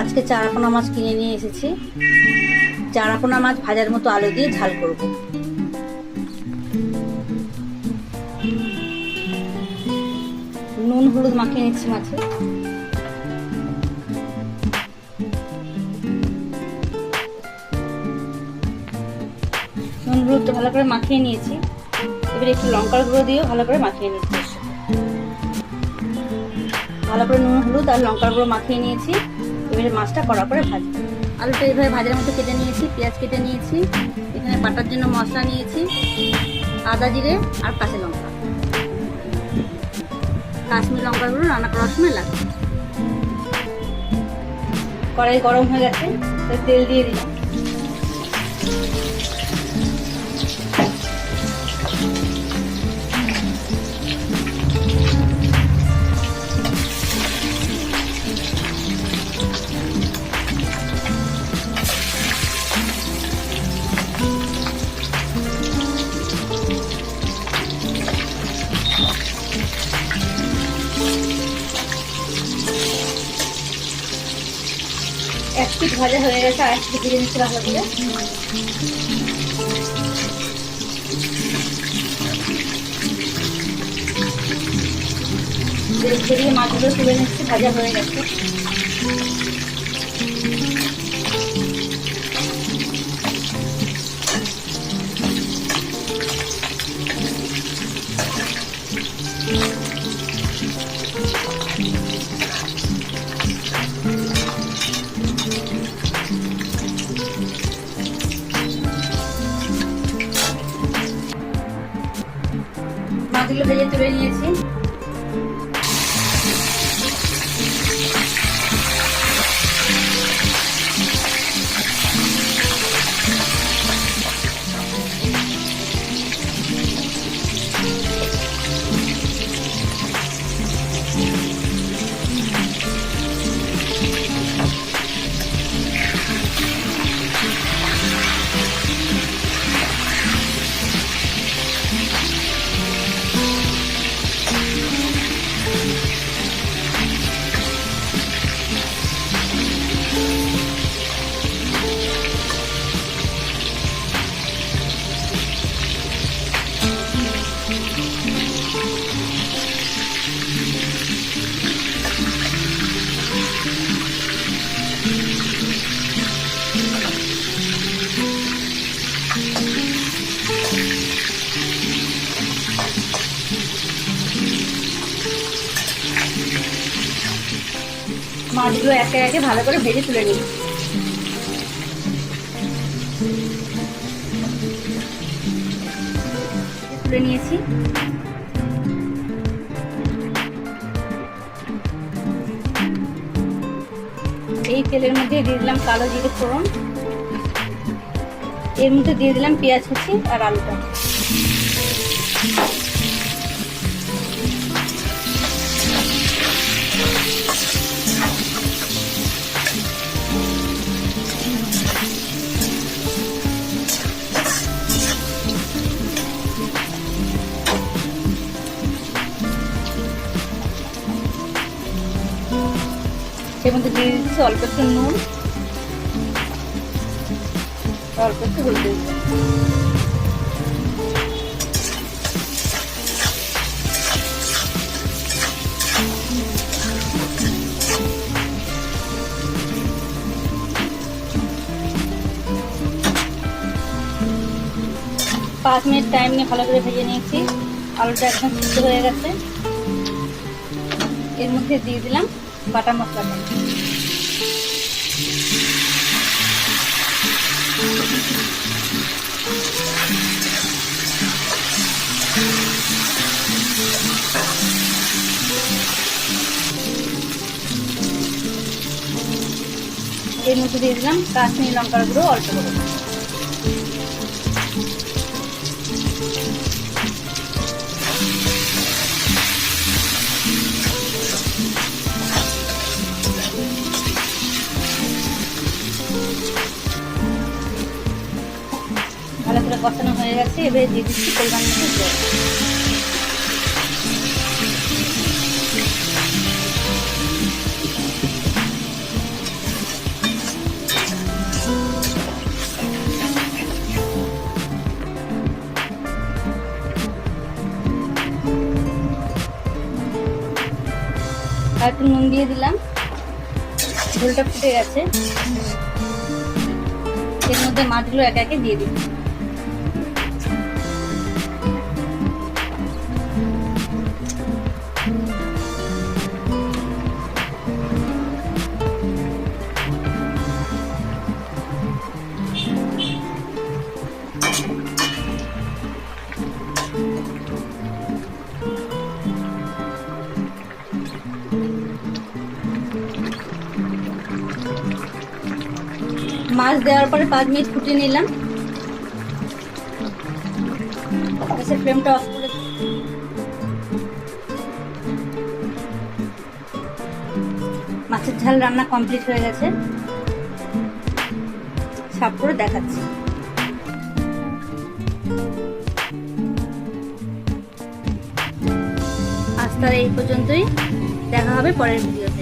আজকে চারাপোনা মাছ কিনে নিয়ে এসেছি। চারাপোনা মাছ ভাজার মতো আলু দিয়ে ঝাল করব। নুন, হলুদ মাখিয়ে নিচ্ছি মাছে। নুন হলুদ ভালো করে মাখিয়ে নিয়েছি। এবার একটু লঙ্কার গুঁড়ো দিয়েও ভালো করে মাখিয়ে নিচ্ছি। ভালো করে নুন, হলুদ আর লঙ্কার গুঁড়ো মাখিয়ে নিয়েছি। এবারে মাছটা কড়া করে ভাজি আলুটা এইভাবে ভাজার মতো কেটে নিয়েছি, পেঁয়াজ কেটে নিয়েছি, এখানে বাটার জন্য মশলা নিয়েছি, আদা জিরে আর কাঁচা লঙ্কা। কাশ্মীর লঙ্কার গুঁড়ো রান্না করার সময় লাগে কড়াই গরম হয়ে গেছে তেল দিয়ে দিলাম। এক পিঠ ভাজা হয়ে গেছে, আর এক পিঠ ভেজে নিচ্ছি ভালো করে মাছগুলো তুলে নিচ্ছি, ভাজা হয়ে গেছে। মাছগুলো ভেজে তুলে নিয়েছি মাছগুলো একে একে ভালো করে ভেজে তুলে নিই। তুলে নিয়েছি। এই তেলের মধ্যে দিয়ে দিলাম কালো জিরে ফোড়ন। এর মধ্যে দিয়ে দিলাম পেঁয়াজ কুচি আর আলুটা। এর মধ্যে দিয়ে দিচ্ছি অল্প একটু নুন। অল্প একটু হলুদ। পাঁচ মিনিট টাইম নিয়ে ভালো করে ভেজে নিয়েছি। আলুটা একদম সিদ্ধ হয়ে গেছে। এর মধ্যে দিয়ে দিলাম বাটা মশলাটা এর মধ্যে দিয়ে দিলাম কাশ্মীর লঙ্কার গুঁড়ো অল্প করে। ভালো করে কষানো হয়ে গেছে, এবারে দিয়ে দিচ্ছি পরিমাণ মতো জল। আর একটু নুন দিয়ে দিলাম। ঝোলটা ফুটে গেছে। এর মধ্যে মাছগুলো একে একে দিয়ে দিলাম। মাছ দেওয়ার পরে পাঁচ মিনিট ফুটিয়ে নিলাম। ফ্লেমটা অফ করে মাছের ঝাল রান্না কমপ্লিট হয়ে গেছে। সাফ করে দেখাচ্ছি। আজ তার এই পর্যন্তই। দেখা হবে পরের ভিডিওতে